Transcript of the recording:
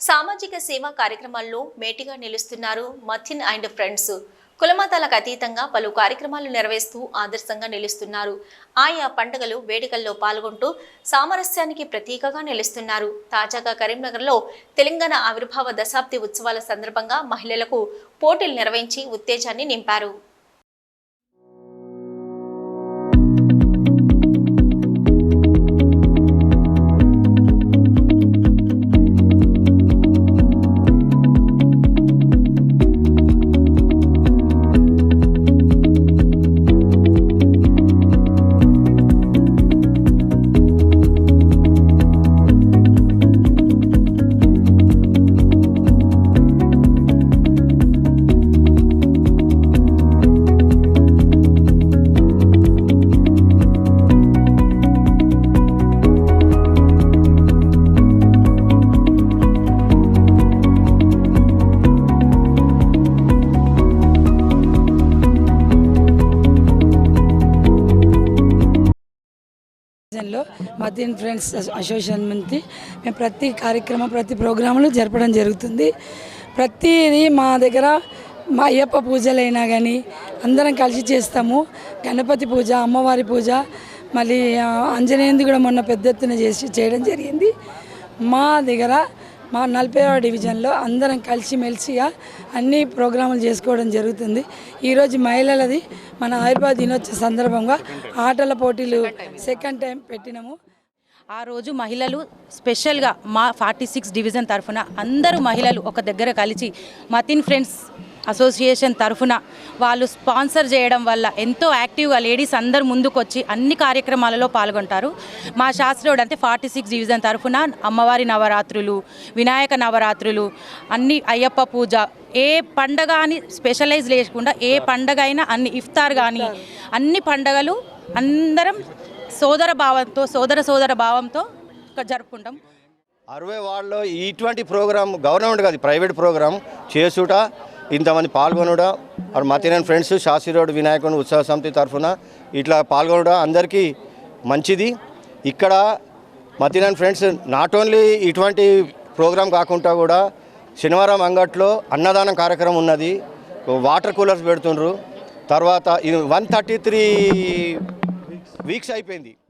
సామాజిక సేవా కార్యక్రమాల్లో మేటిగా నిలుస్తున్నారు మథిన్ అండ్ ఫ్రెండ్స్. కులమతాలకు అతీతంగా పలు కార్యక్రమాలు నెరవేరుస్తూ ఆదర్శంగా నిలుస్తున్నారు. ఆయా పండుగలు వేడుకల్లో పాల్గొంటూ సామరస్యానికి ప్రతీకగా నిలుస్తున్నారు. తాజాగా కరీంనగర్లో తెలంగాణ ఆవిర్భావ దశాబ్ది ఉత్సవాల సందర్భంగా మహిళలకు పోటీలు నిర్వహించి ఉత్తేజాన్ని నింపారు. లో మదీన్ ఫ్రెండ్స్ అసోసియేషన్ నుంచి మేము ప్రతి కార్యక్రమం ప్రతి ప్రోగ్రాంలు జరపడం జరుగుతుంది. ప్రతిదీ మా దగ్గర మా అయ్యప్ప పూజలైనా కానీ అందరం కలిసి చేస్తాము. గణపతి పూజ అమ్మవారి పూజ మళ్ళీ ఆంజనేయంది కూడా మొన్న పెద్ద ఎత్తున చేసి చేయడం జరిగింది. మా దగ్గర మా నలభై డివిజన్లో అందరం కలిసిమెలిసిగా అన్ని ప్రోగ్రాములు చేసుకోవడం జరుగుతుంది. ఈరోజు మహిళలది మన ఆయుర్వేద దినోత్సవ సందర్భంగా ఆటల పోటీలు సెకండ్ టైం పెట్టినాము. ఆ రోజు మహిళలు స్పెషల్గా మా ఫార్టీ సిక్స్ డివిజన్ తరఫున అందరూ మహిళలు ఒక దగ్గర కలిసి మతిన్ ఫ్రెండ్స్ అసోసియేషన్ తరఫున వాళ్ళు స్పాన్సర్ చేయడం వల్ల ఎంతో యాక్టివ్గా లేడీస్ అందరు ముందుకొచ్చి అన్ని కార్యక్రమాలలో పాల్గొంటారు. మా శాస్త్రుడు అంటే ఫార్టీ సిక్స్ డివిజన్ తరఫున అమ్మవారి నవరాత్రులు వినాయక నవరాత్రులు అన్ని అయ్యప్ప పూజ. ఏ పండగ అని స్పెషలైజ్ లేకుండా ఏ పండగ అయినా అన్ని ఇఫ్తార్ కానీ అన్ని పండగలు అందరం సోదర భావంతో సోదర సోదర భావంతో జరుపుకుంటాం. అరవై వార్డులో ఇటువంటి ప్రోగ్రాం గవర్నమెంట్ కాదు ప్రైవేట్ ప్రోగ్రామ్ చేసుట ఇంతమంది పాల్గొనడం? మరి మతినన్ ఫ్రెండ్స్ శాస్త్రి రోడ్ వినాయకుని ఉత్సవ సమితి తరఫున ఇట్లా పాల్గొనడం? అందరికీ మంచిది. ఇక్కడ మతినన్ ఫ్రెండ్స్ నాట్ ఓన్లీ ఇటువంటి ప్రోగ్రాం కాకుండా కూడా శనివారం అంగట్లో అన్నదానం కార్యక్రమం ఉన్నది. వాటర్ కూలర్స్ పెడుతుండ్రు. తర్వాత ఇది వన్ థర్టీ త్రీ వీక్స్ అయిపోయింది.